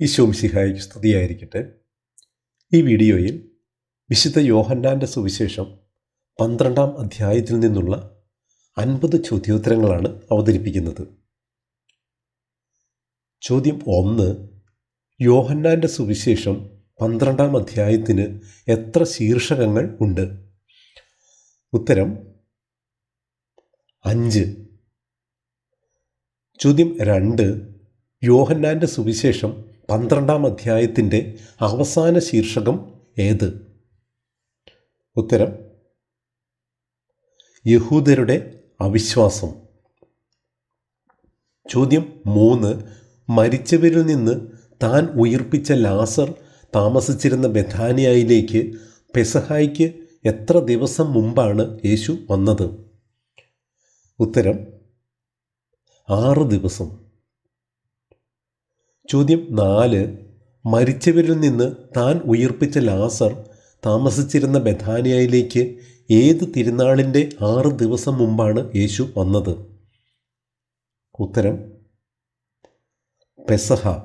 ഈശോംസിഹായ്ക്ക് സ്തുതിയായിരിക്കട്ടെ. ഈ വീഡിയോയിൽ വിശുദ്ധ യോഹന്നാന്റെ സുവിശേഷം പന്ത്രണ്ടാം അധ്യായത്തിൽ നിന്നുള്ള അൻപത് ചോദ്യോത്തരങ്ങളാണ് അവതരിപ്പിക്കുന്നത്. ചോദ്യം ഒന്ന് യോഹന്നാന്റെ സുവിശേഷം പന്ത്രണ്ടാം അധ്യായത്തിന് എത്ര ശീർഷകങ്ങൾ ഉണ്ട്? ഉത്തരം അഞ്ച്. ചോദ്യം രണ്ട് യോഹന്നാന്റെ സുവിശേഷം പന്ത്രണ്ടാം അധ്യായത്തിന്റെ അവസാന ശീർഷകം ഏത്? ഉത്തരം യഹൂദരുടെ അവിശ്വാസം. ചോദ്യം മൂന്ന് മരിച്ചവരിൽ നിന്ന് താൻ ഉയർപ്പിച്ച ലാസർ താമസിച്ചിരുന്ന ബഥാനിയയിലേക്ക് പെസഹായിക്ക് എത്ര ദിവസം മുമ്പാണ് യേശു വന്നത്? ഉത്തരം ആറ് ദിവസം. ചോദ്യം നാല്. മരിച്ചവരിൽ നിന്ന് താൻ ഉയർപ്പിച്ച ലാസർ താമസിച്ചിരുന്ന ബഥാനിയയിലേക്ക് ഏത് തിരുനാളിന്റെ ആറ് ദിവസം മുമ്പാണ് യേശു വന്നത്? ഉത്തരം പെസഹ.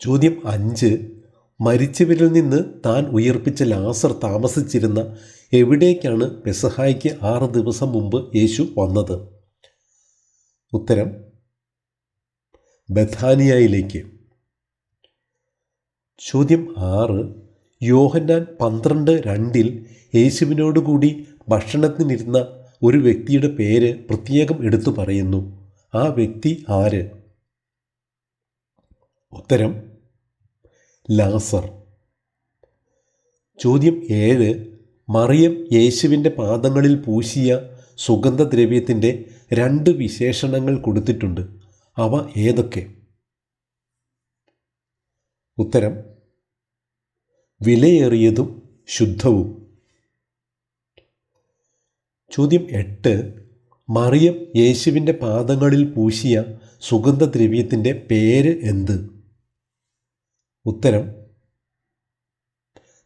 ചോദ്യം അഞ്ച്. മരിച്ചവരിൽ നിന്ന് താൻ ഉയർപ്പിച്ച ലാസർ താമസിച്ചിരുന്ന എവിടേക്കാണ് പെസഹായ്ക്ക് ആറ് ദിവസം മുമ്പ് യേശു വന്നത്? ഉത്തരം ബഥാനിയയിലേക്ക്. ചോദ്യം ആറ്. യോഹന്നാൻ പന്ത്രണ്ട് രണ്ടിൽ യേശുവിനോടുകൂടി ഭക്ഷണത്തിനിരുന്ന ഒരു വ്യക്തിയുടെ പേര് പ്രത്യേകം എടുത്തു പറയുന്നു. ആ വ്യക്തി ആര്? ഉത്തരം ലാസർ. ചോദ്യം ഏഴ്. മറിയം യേശുവിന്റെ പാദങ്ങളിൽ പൂശിയ സുഗന്ധദ്രവ്യത്തിന്റെ രണ്ട് വിശേഷണങ്ങൾ കൊടുത്തിട്ടുണ്ട്. അവ ഏതൊക്കെ? ഉത്തരം വിലയേറിയതും ശുദ്ധവും. ചോദ്യം എട്ട് മറിയം യേശുവിന്റെ പാദങ്ങളിൽ പൂശിയ സുഗന്ധദ്രവ്യത്തിന്റെ പേര് എന്ത്? ഉത്തരം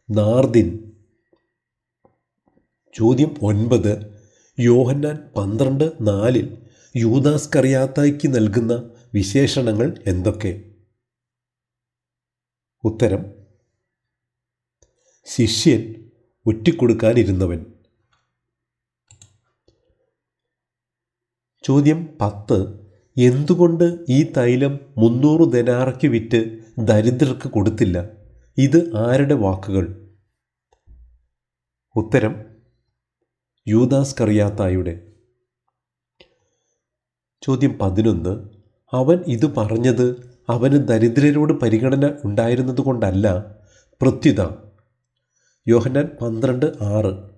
നാർദിൻ. ചോദ്യം ഒൻപത് യോഹന്നാൻ പന്ത്രണ്ട് നാലിൽ യൂദാസ് കറിയാത്തായ്ക്ക് നൽകുന്ന വിശേഷണങ്ങൾ എന്തൊക്കെ? ഉത്തരം ശിഷ്യൻ ഒറ്റിക്കൊടുക്കാനിരുന്നവൻ. ചോദ്യം പത്ത് എന്തുകൊണ്ട് ഈ തൈലം മുന്നൂറ് ദനാറയ്ക്ക് വിറ്റ് ദരിദ്രർക്ക് കൊടുത്തില്ല? ഇത് ആരുടെ വാക്കുകൾ? ഉത്തരം യൂദാസ് കറിയാത്തായുടെ ചോദ്യം പതിനൊന്ന്. അവൻ ഇത് പറഞ്ഞത് അവന് ദരിദ്രരോട് പരിഗണന ഉണ്ടായിരുന്നതുകൊണ്ടല്ല പ്രത്യുത. യോഹന്നാൻ പന്ത്രണ്ട് ആറ്.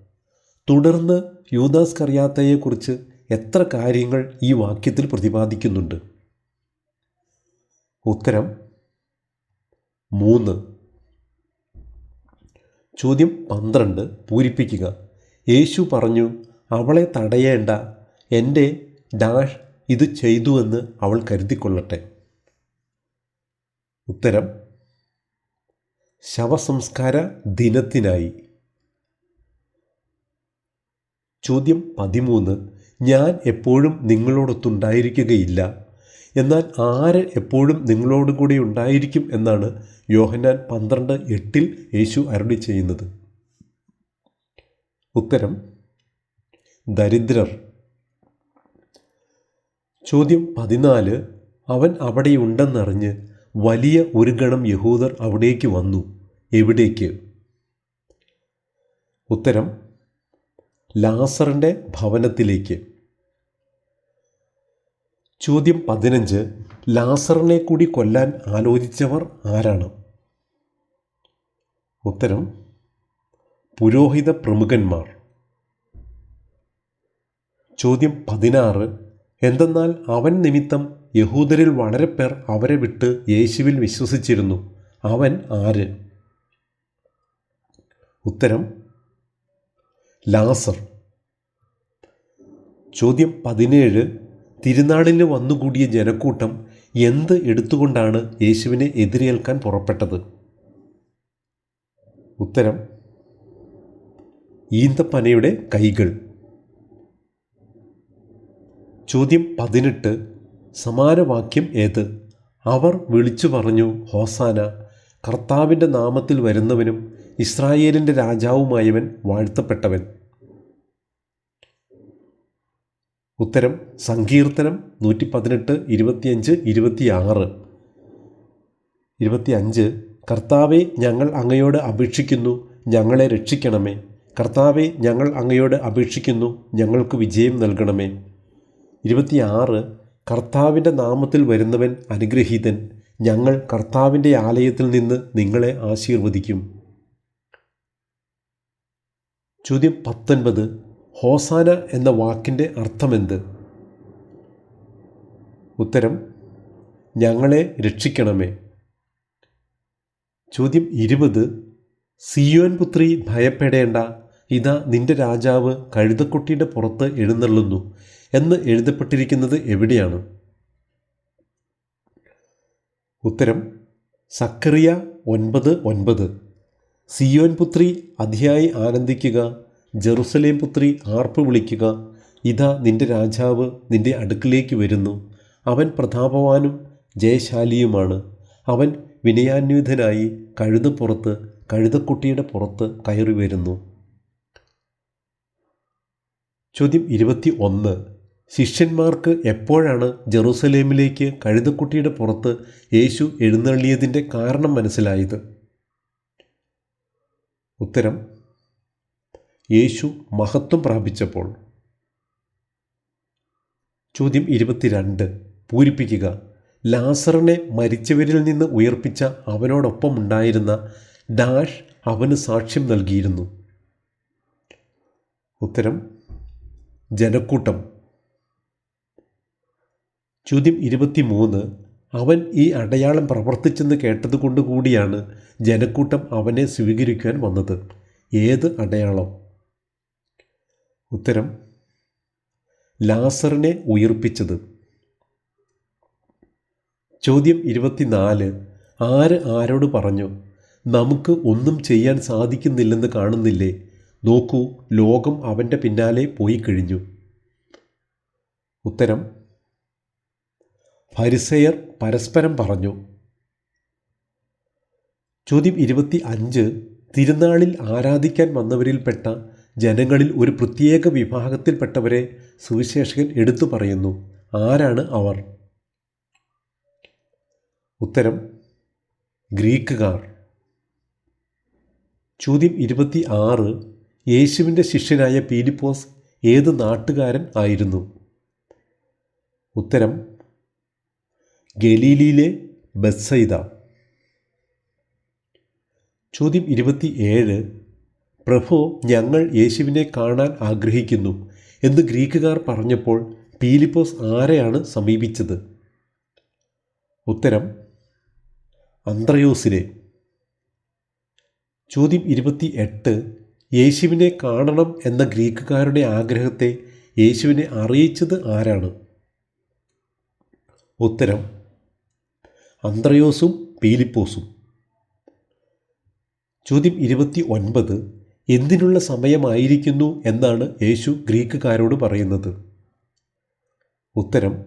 തുടർന്ന് യൂദാസ് കറിയാത്തയെക്കുറിച്ച് എത്ര കാര്യങ്ങൾ ഈ വാക്യത്തിൽ പ്രതിപാദിക്കുന്നുണ്ട്? ഉത്തരം മൂന്ന്. ചോദ്യം പന്ത്രണ്ട്. പൂരിപ്പിക്കുക. യേശു പറഞ്ഞു അവളെ തടയേണ്ട. എന്റെ ഡാഷ് ഇത് ചെയ്തുവെന്ന് അവൾ കരുതിക്കൊള്ളട്ടെ. ഉത്തരം ശവസംസ്കാര ദിനത്തിനായി. ചോദ്യം പതിമൂന്ന് ഞാൻ എപ്പോഴും നിങ്ങളോടൊത്തുണ്ടായിരിക്കുകയില്ല. എന്നാൽ ആര് എപ്പോഴും നിങ്ങളോട് കൂടി ഉണ്ടായിരിക്കും എന്നാണ് യോഹന്നാൻ പന്ത്രണ്ട് എട്ടിൽ യേശു അരുളി ചെയ്യുന്നത്. ഉത്തരം ദരിദ്രർ. ചോദ്യം പതിനാല്. അവൻ അവിടെയുണ്ടെന്നറിഞ്ഞ് വലിയ ഒരു ഗണം യഹൂദർ അവിടേക്ക് വന്നു. എവിടേക്ക്? ഉത്തരം ലാസറിന്റെ ഭവനത്തിലേക്ക്. ചോദ്യം പതിനഞ്ച്. ലാസറിനെ കൂടി കൊല്ലാൻ ആലോചിച്ചവർ ആരാണ്? ഉത്തരം പുരോഹിത പ്രമുഖന്മാർ ചോദ്യം പതിനാറ്. എന്തെന്നാൽ അവൻ നിമിത്തം യഹൂദരിൽ വളരെ പേർ അവരെ വിട്ട് യേശുവിൽ വിശ്വസിച്ചിരുന്നു. അവൻ ആര്? ഉത്തരം ലാസർ. ചോദ്യം പതിനേഴ് തിരുനാളിന് വന്നുകൂടിയ ജനക്കൂട്ടം എന്ത് എടുത്തുകൊണ്ടാണ് യേശുവിനെ എതിരേൽക്കാൻ പുറപ്പെട്ടത്? ഉത്തരം ഈന്തപ്പനയുടെ കൈകൾ. ചോദ്യം പതിനെട്ട്. സമാനവാക്യം ഏത്? അവർ വിളിച്ചു പറഞ്ഞു ഹോസാന കർത്താവിന്റെ നാമത്തിൽ വരുന്നവനും ഇസ്രായേലിന്റെ രാജാവുമായവൻ വാഴ്ത്തപ്പെട്ടവൻ. ഉത്തരം സങ്കീർത്തനം നൂറ്റി പതിനെട്ട് ഇരുപത്തിയഞ്ച് ഇരുപത്തിയാറ്. ഇരുപത്തിയഞ്ച്. കർത്താവെ ഞങ്ങൾ അങ്ങയോട് അപേക്ഷിക്കുന്നു ഞങ്ങളെ രക്ഷിക്കണമേ. കർത്താവെ ഞങ്ങൾ അങ്ങയോട് അപേക്ഷിക്കുന്നു ഞങ്ങൾക്ക് വിജയം നൽകണമേ. ഇരുപത്തിയാറ് കർത്താവിന്റെ നാമത്തിൽ വരുന്നവൻ അനുഗ്രഹീതൻ. ഞങ്ങൾ കർത്താവിന്റെ ആലയത്തിൽ നിന്ന് നിങ്ങളെ ആശീർവദിക്കും. ചോദ്യം പത്തൊൻപത്. ഹോസാന എന്ന വാക്കിന്റെ അർത്ഥമെന്ത്? ഉത്തരം ഞങ്ങളെ രക്ഷിക്കണമേ. ചോദ്യം ഇരുപത്. സിയോൻ പുത്രി ഭയപ്പെടേണ്ട. ഇതാ നിന്റെ രാജാവ് കഴുതക്കുട്ടിയുടെ പുറത്ത് എഴുന്നള്ളുന്നു. എന്ന് എഴുതപ്പെട്ടിരിക്കുന്നത് എവിടെയാണ്? ഉത്തരം സക്കറിയ ഒൻപത് ഒൻപത്. സിയോൻ പുത്രി അതിയായി ആനന്ദിക്കുക ജെറുസലേം പുത്രി ആർപ്പ് വിളിക്കുക ഇതാ നിന്റെ രാജാവ് നിന്റെ അടുക്കിലേക്ക് വരുന്നു. അവൻ പ്രതാപവാനും ജയശാലിയുമാണ്. അവൻ വിനയാന്വിതനായി കഴുതപ്പുറത്ത് കഴുതക്കുട്ടിയുടെ പുറത്ത് കയറി വരുന്നു. ചോദ്യം ഇരുപത്തി ഒന്ന്. ശിഷ്യന്മാർക്ക് എപ്പോഴാണ് ജെറൂസലേമിലേക്ക് കഴുതക്കുട്ടിയുടെ പുറത്ത് യേശു എഴുന്നള്ളിയതിന്റെ കാരണം മനസ്സിലായത്? ഉത്തരം യേശു മഹത്വം പ്രാപിച്ചപ്പോൾ. ചോദ്യം ഇരുപത്തിരണ്ട്. പൂരിപ്പിക്കുക. ലാസറിനെ മരിച്ചവരിൽ നിന്ന് ഉയർപ്പിച്ച അവനോടൊപ്പം ഉണ്ടായിരുന്ന ഡാഷ് അവന് സാക്ഷ്യം നൽകിയിരുന്നു. ഉത്തരം ജനക്കൂട്ടം. ചോദ്യം ഇരുപത്തി മൂന്ന് അവൻ ഈ അടയാളം പ്രവർത്തിച്ചെന്ന് കേട്ടതുകൊണ്ട് കൂടിയാണ് ജനക്കൂട്ടം അവനെ സ്വീകരിക്കാൻ വന്നത്. ഏത് അടയാളം? ഉത്തരം ലാസറിനെ ഉയർപ്പിച്ചത്. ചോദ്യം ഇരുപത്തിനാല്. ആര് ആരോട് പറഞ്ഞു നമുക്ക് ഒന്നും ചെയ്യാൻ സാധിക്കുന്നില്ലെന്ന് കാണുന്നില്ലേ? നോക്കൂ ലോകം അവന്റെ പിന്നാലെ പോയി കഴിഞ്ഞു. ഉത്തരം ഫരിസയർ പരസ്പരം പറഞ്ഞു. ചോദ്യം ഇരുപത്തി അഞ്ച്. തിരുനാളിൽ ആരാധിക്കാൻ വന്നവരിൽപ്പെട്ട ജനങ്ങളിൽ ഒരു പ്രത്യേക വിഭാഗത്തിൽപ്പെട്ടവരെ സുവിശേഷകൻ എടുത്തു പറയുന്നു. ആരാണ് അവർ? ഉത്തരം ഗ്രീക്കുകാർ. ചോദ്യം ഇരുപത്തി ആറ്. യേശുവിന്റെ ശിഷ്യനായ പീലിപ്പോസ് ഏത് നാട്ടുകാരൻ ആയിരുന്നു? ഉത്തരം ഗലീലിയിലെ ബസൈദ ചോദ്യം ഇരുപത്തി ഏഴ് പ്രഭു ഞങ്ങൾ യേശുവിനെ കാണാൻ ആഗ്രഹിക്കുന്നു എന്ന് ഗ്രീക്കുകാർ പറഞ്ഞപ്പോൾ പീലിപ്പോസ് ആരെയാണ് സമീപിച്ചത്? ഉത്തരം അന്ത്രയോസിനെ. ചോദ്യം ഇരുപത്തി എട്ട് യേശുവിനെ കാണണം എന്ന ഗ്രീക്കുകാരുടെ ആഗ്രഹത്തെ യേശുവിനെ അറിയിച്ചത് ആരാണ്? ഉത്തരം അന്ത്രയോസും പീലിപ്പോസും. ചോദ്യം ഇരുപത്തി ഒൻപത് എന്തിനുള്ള സമയമായിരിക്കുന്നു എന്നാണ് യേശു ഗ്രീക്കുകാരോട് പറയുന്നത്. ഉത്തരം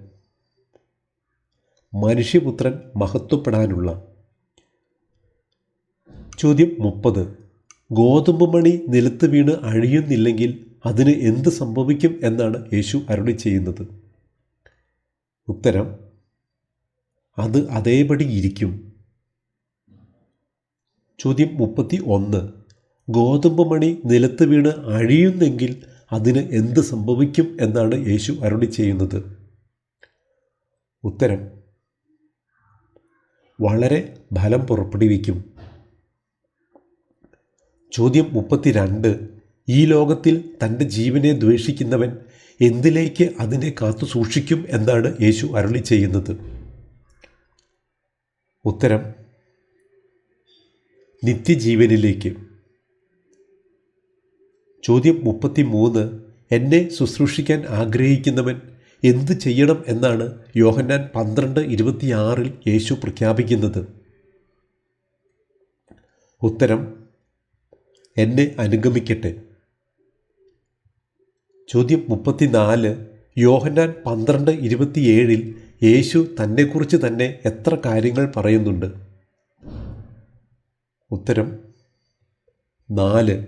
മനുഷ്യപുത്രൻ മഹത്വപ്പെടാനുള്ള. ചോദ്യം മുപ്പത് ഗോതമ്പ് മണി നിലത്ത് വീണ് അഴിയുന്നില്ലെങ്കിൽ അതിന് എന്ത് സംഭവിക്കും എന്നാണ് യേശു അരുളി ചെയ്യുന്നത്. ഉത്തരം അത് അതേപടി ഇരിക്കും. ചോദ്യം മുപ്പത്തി ഒന്ന് ഗോതമ്പ് മണി നിലത്ത് വീണ് അഴിയുന്നെങ്കിൽ അതിന് എന്ത് സംഭവിക്കും എന്നാണ് യേശു അരുളി ചെയ്യുന്നത്? ഉത്തരം. വളരെ ഫലം പുറപ്പെടുവിക്കും. ചോദ്യം മുപ്പത്തിരണ്ട്. ഈ ലോകത്തിൽ തന്റെ ജീവനെ ദ്വേഷിക്കുന്നവൻ എന്തിലേക്ക് അതിനെ കാത്തു സൂക്ഷിക്കും എന്നാണ് യേശു അരുളി ചെയ്യുന്നത്? ഉത്തരം നിത്യജീവനിലേക്ക്. ചോദ്യം മുപ്പത്തി മൂന്ന് എന്നെ ശുശ്രൂഷിക്കാൻ ആഗ്രഹിക്കുന്നവൻ എന്ത് ചെയ്യണം എന്നാണ് യോഹന്നാൻ പന്ത്രണ്ട് ഇരുപത്തിയാറിൽ യേശു പ്രഖ്യാപിക്കുന്നത്. ഉത്തരം എന്നെ അനുഗമിക്കട്ടെ. ചോദ്യം മുപ്പത്തിനാല് യോഹന്നാൻ പന്ത്രണ്ട് ഇരുപത്തിയേഴിൽ യേശു തന്നെക്കുറിച്ച് തന്നെ എത്ര കാര്യങ്ങൾ പറയുന്നുണ്ട്? ഉത്തരം നാല്.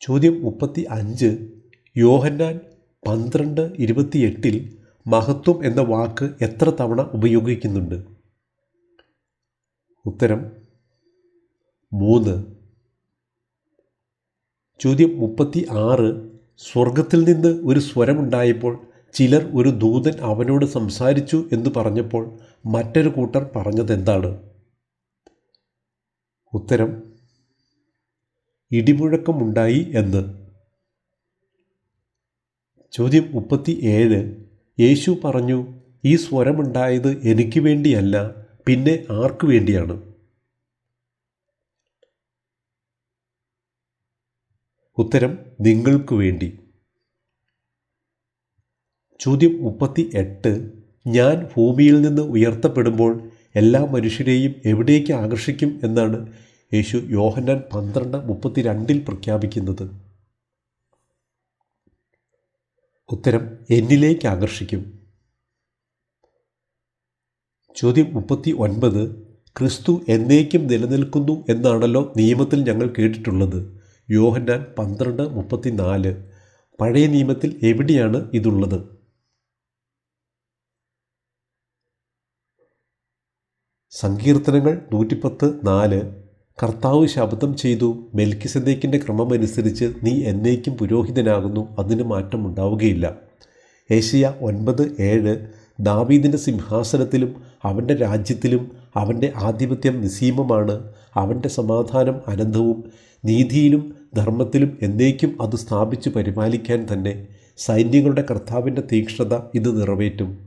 ചോദ്യം മുപ്പത്തി അഞ്ച് യോഹന്നാൻ പന്ത്രണ്ട് ഇരുപത്തിയെട്ടിൽ മഹത്വം എന്ന വാക്ക് എത്ര തവണ ഉപയോഗിക്കുന്നുണ്ട്? ഉത്തരം മൂന്ന്. ചോദ്യം മുപ്പത്തി ആറ് സ്വർഗത്തിൽ നിന്ന് ഒരു സ്വരമുണ്ടായപ്പോൾ ചിലർ ഒരു ദൂതൻ അവനോട് സംസാരിച്ചു എന്ന് പറഞ്ഞപ്പോൾ മറ്റൊരു കൂട്ടർ പറഞ്ഞതെന്താണ് ഉത്തരം ഇടിമുഴക്കമുണ്ടായി എന്ന്. ചോദ്യം മുപ്പത്തി ഏഴ് യേശു പറഞ്ഞു ഈ സ്വരമുണ്ടായത് എനിക്ക് വേണ്ടിയല്ല പിന്നെ ആർക്കു വേണ്ടിയാണ്? ഉത്തരം നിങ്ങൾക്ക് വേണ്ടി. ചോദ്യം മുപ്പത്തി എട്ട് ഞാൻ ഭൂമിയിൽ നിന്ന് ഉയർത്തപ്പെടുമ്പോൾ എല്ലാ മനുഷ്യരെയും എവിടേക്ക് ആകർഷിക്കും എന്നാണ് യേശു യോഹന്നാൻ പന്ത്രണ്ട് മുപ്പത്തി രണ്ടിൽ പ്രഖ്യാപിക്കുന്നത്. ഉത്തരം എന്നിലേക്ക് ആകർഷിക്കും. ചോദ്യം മുപ്പത്തി ഒൻപത് ക്രിസ്തു എന്നേക്കും നിലനിൽക്കുന്നു എന്നാണല്ലോ നിയമത്തിൽ ഞങ്ങൾ കേട്ടിട്ടുള്ളത്. യോഹന്നാൻ പന്ത്രണ്ട് മുപ്പത്തി നാല് പഴയ നിയമത്തിൽ എവിടെയാണ് ഇതുള്ളത്? സങ്കീർത്തനങ്ങൾ നൂറ്റിപ്പത്ത് നാല്. കർത്താവ് ശബ്ദം ചെയ്തു. മെൽക്കിസദേക്കിന്റെ ക്രമമനുസരിച്ച് നീ എന്നേക്കും പുരോഹിതനാകുന്നു. അതിന് മാറ്റമുണ്ടാവുകയില്ല ഏഷ്യ ഒൻപത് ഏഴ്. ദാവീദിന്റെ സിംഹാസനത്തിലും അവന്റെ രാജ്യത്തിലും അവന്റെ ആധിപത്യം നിസീമമാണ്. അവന്റെ സമാധാനം അനന്തവും. നീതിയിലും ധർമ്മത്തിലും എന്നേക്കും അത് സ്ഥാപിച്ച് പരിപാലിക്കാൻ തന്നെ സൈന്യങ്ങളുടെ കർത്താവിന്റെ തീക്ഷ്ണത ഇത് നിറവേറ്റും.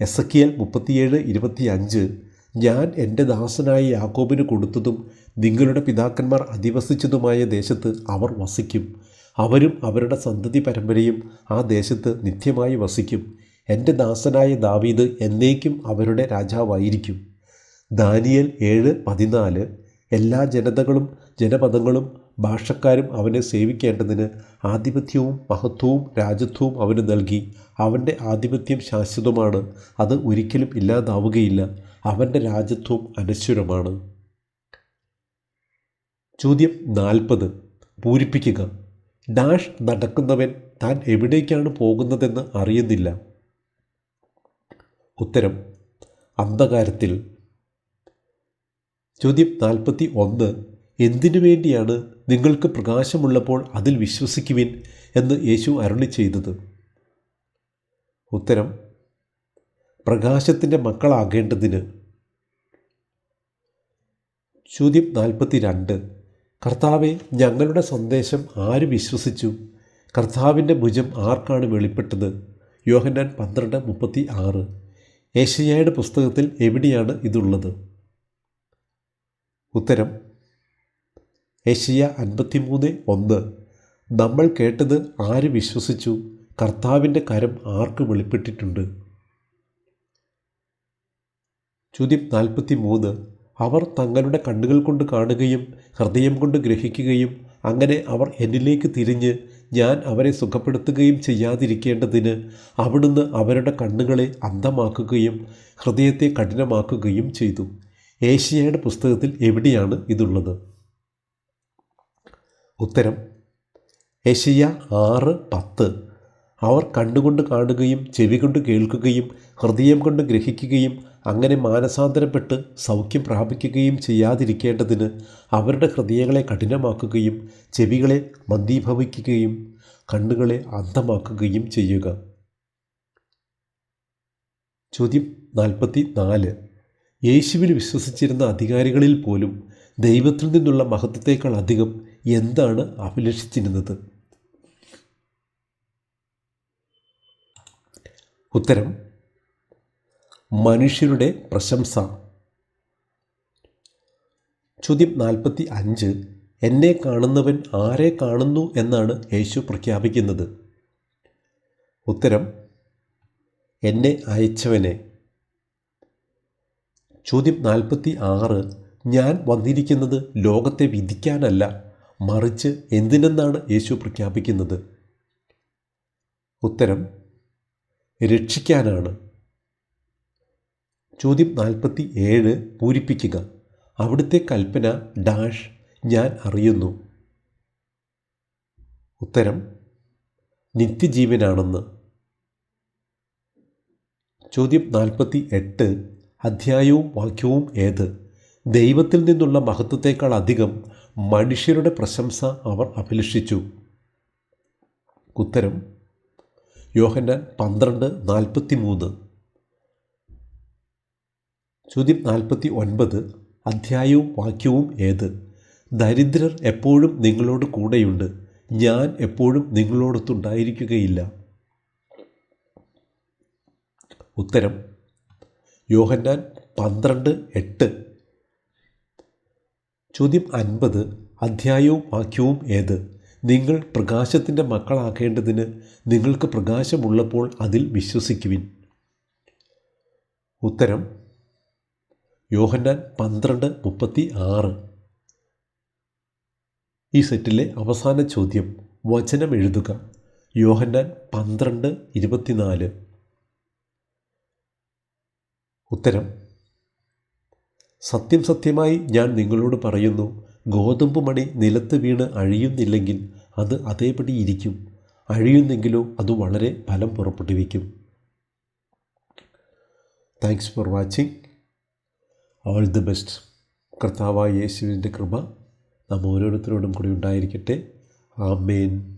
എസ് എ മുപ്പത്തിയേഴ് ഇരുപത്തിയഞ്ച്. ഞാൻ എന്റെ ദാസനായ യാക്കോബിന് കൊടുത്തതും നിങ്ങളുടെ പിതാക്കന്മാർ അധിവസിച്ചതുമായ ദേശത്ത് അവർ വസിക്കും. അവരും അവരുടെ സന്തതി പരമ്പരയും ആ ദേശത്ത് നിത്യമായി വസിക്കും. എന്റെ ദാസനായ ദാവീദ് എന്നേക്കും അവരുടെ രാജാവായിരിക്കും. ദാനിയൽ ഏഴ് പതിനാല്. എല്ലാ ജനതകളും ജനപദങ്ങളും ഭാഷക്കാരും അവനെ സേവിക്കേണ്ടതിന് ആധിപത്യവും മഹത്വവും രാജത്വവും അവന് നൽകി. അവന്റെ ആധിപത്യം ശാശ്വതമാണ്. അത് ഒരിക്കലും ഇല്ലാതാവുകയില്ല. അവന്റെ രാജ്യത്വം അനശ്വരമാണ്. ചോദ്യം നാൽപ്പത്. പൂരിപ്പിക്കുക. ഡാഷ് നടക്കുന്നവൻ താൻ എവിടേക്കാണ് പോകുന്നതെന്ന് അറിയുന്നില്ല. ഉത്തരം അന്ധകാരത്തിൽ. ചോദ്യം നാൽപ്പത്തി ഒന്ന് എന്തിനു വേണ്ടിയാണ് നിങ്ങൾക്ക് പ്രകാശമുള്ളപ്പോൾ അതിൽ വിശ്വസിക്കുവിൻ എന്ന് യേശു അരുളി ചെയ്തത്? ഉത്തരം പ്രകാശത്തിന്റെ മക്കളാകേണ്ടതിന്. ചോദ്യം നാൽപ്പത്തി രണ്ട് കർത്താവെ ഞങ്ങളുടെ സന്ദേശം ആര് വിശ്വസിച്ചു? കർത്താവിന്റെ ഭുജം ആർക്കാണ് വെളിപ്പെട്ടത്? യോഹന്നാൻ പന്ത്രണ്ട് മുപ്പത്തി ആറ് ഏഷ്യയുടെ പുസ്തകത്തിൽ എവിടെയാണ് ഇതുള്ളത്? ഉത്തരം ഏഷ്യ അൻപത്തിമൂന്ന് ഒന്ന്. നമ്മൾ കേട്ടത് ആര് വിശ്വസിച്ചു? കർത്താവിന്റെ കരം ആർക്ക് വെളിപ്പെട്ടിട്ടുണ്ട്? ചോദ്യം നാൽപ്പത്തി മൂന്ന് അവർ തങ്ങളുടെ കണ്ണുകൾ കൊണ്ട് കാണുകയും ഹൃദയം കൊണ്ട് ഗ്രഹിക്കുകയും അങ്ങനെ അവർ എന്നിലേക്ക് തിരിഞ്ഞ് ഞാൻ അവരെ സുഖപ്പെടുത്തുകയും ചെയ്യാതിരിക്കേണ്ടതിന് അവിടുന്ന് അവരുടെ കണ്ണുകളെ അന്ധമാക്കുകയും ഹൃദയത്തെ കഠിനമാക്കുകയും ചെയ്തു. ഏഷ്യയുടെ പുസ്തകത്തിൽ എവിടെയാണ് ഇതുള്ളത്? ഉത്തരം ഏഷ്യ ആറ് പത്ത്. അവർ കണ്ണുകൊണ്ട് കാണുകയും ചെവി കൊണ്ട് കേൾക്കുകയും ഹൃദയം കൊണ്ട് ഗ്രഹിക്കുകയും അങ്ങനെ മാനസാന്തരപ്പെട്ട് സൗഖ്യം പ്രാപിക്കുകയും ചെയ്യാതിരിക്കേണ്ടതിന് അവരുടെ ഹൃദയങ്ങളെ കഠിനമാക്കുകയും ചെവികളെ മന്ദീഭവിക്കുകയും കണ്ണുകളെ അന്ധമാക്കുകയും ചെയ്യുക. ചോദ്യം നാൽപ്പത്തി നാല് യേശുവിൽ വിശ്വസിച്ചിരുന്ന അധികാരികളിൽ പോലും ദൈവത്തിൽ നിന്നുള്ള മഹത്വത്തേക്കാൾ അധികം എന്താണ് അഭിലഷിച്ചിരുന്നത്? ഉത്തരം മനുഷ്യരുടെ പ്രശംസ. ചോദ്യം നാൽപ്പത്തി അഞ്ച് എന്നെ കാണുന്നവൻ ആരെ കാണുന്നു എന്നാണ് യേശു പ്രഖ്യാപിക്കുന്നത്. ഉത്തരം എന്നെ അയച്ചവനെ. ചോദ്യം നാൽപ്പത്തി ആറ് ഞാൻ വന്നിരിക്കുന്നത് ലോകത്തെ വിധിക്കാനല്ല മറിച്ച് എന്തിനെന്നാണ് യേശു പ്രഖ്യാപിക്കുന്നത്. ഉത്തരം രക്ഷിക്കാനാണ്. ചോദ്യം നാൽപ്പത്തി ഏഴ് പൂരിപ്പിക്കുക. അവിടുത്തെ കൽപ്പന ഡാഷ് ഞാൻ അറിയുന്നു. ഉത്തരം നിത്യജീവനാണെന്ന്. ചോദ്യം നാൽപ്പത്തി എട്ട് അധ്യായവും വാക്യവും ഏത്? ദൈവത്തിൽ നിന്നുള്ള മഹത്വത്തെക്കാൾ അധികം മനുഷ്യരുടെ പ്രശംസ അവർ അഭിലഷിച്ചു. ഉത്തരം യോഹന്നാൻ പന്ത്രണ്ട് നാൽപ്പത്തി മൂന്ന് ചോദ്യം നാൽപ്പത്തി ഒൻപത് അധ്യായവും വാക്യവും ഏത്? ദരിദ്രർ എപ്പോഴും നിങ്ങളോട് കൂടെയുണ്ട്. ഞാൻ എപ്പോഴും നിങ്ങളോടൊത്തുണ്ടായിരിക്കുകയില്ല. ഉത്തരം യോഹന്നാൻ പന്ത്രണ്ട് എട്ട്. ചോദ്യം അൻപത് അധ്യായവും വാക്യവും ഏത്? നിങ്ങൾ പ്രകാശത്തിന്റെ മക്കളാക്കേണ്ടതിന് നിങ്ങൾക്ക് പ്രകാശമുള്ളപ്പോൾ അതിൽ വിശ്വസിക്കുവിൻ. ഉത്തരം യോഹന്നാൻ പന്ത്രണ്ട് മുപ്പത്തി ആറ് ഈ സെറ്റിലെ അവസാന ചോദ്യം വചനം എഴുതുക. യോഹന്നാൻ പന്ത്രണ്ട് ഇരുപത്തിനാല്. ഉത്തരം. സത്യം സത്യമായി ഞാൻ നിങ്ങളോട് പറയുന്നു. ഗോതമ്പ് മണി നിലത്ത് വീണ് അഴിയുന്നില്ലെങ്കിൽ അത് അതേപടി ഇരിക്കും. അഴിയുന്നെങ്കിലോ അത് വളരെ ഫലം പുറപ്പെടുവിക്കും. Thanks for watching all the best കർത്താവായ യേശുവിന്റെ കൃപ നാം ഓരോരുത്തരോടും കൂടി ഉണ്ടായിരിക്കട്ടെ. ആമേൻ.